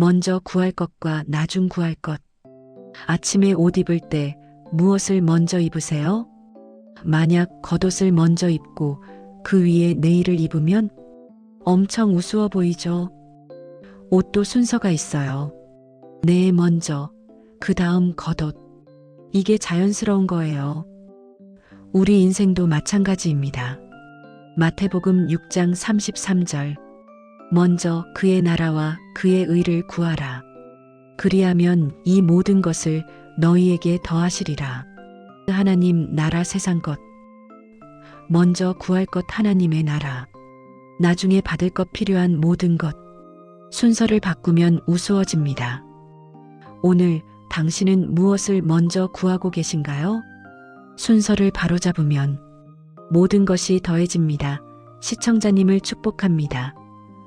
먼저 구할 것과 나중 구할 것. 아침에 옷 입을 때 무엇을 먼저 입으세요? 만약 겉옷을 먼저 입고 그 위에 내일을 입으면 엄청 우스워 보이죠? 옷도 순서가 있어요. 내 먼저, 그 다음 겉옷. 이게 자연스러운 거예요. 우리 인생도 마찬가지입니다. 마태복음 6장 33절. 먼저 그의 나라와 그의 의를 구하라. 그리하면 이 모든 것을 너희에게 더하시리라. 하나님 나라 세상 것. 먼저 구할 것 하나님의 나라. 나중에 받을 것 필요한 모든 것. 순서를 바꾸면 우스워집니다. 오늘 당신은 무엇을 먼저 구하고 계신가요? 순서를 바로잡으면 모든 것이 더해집니다. 시청자님을 축복합니다.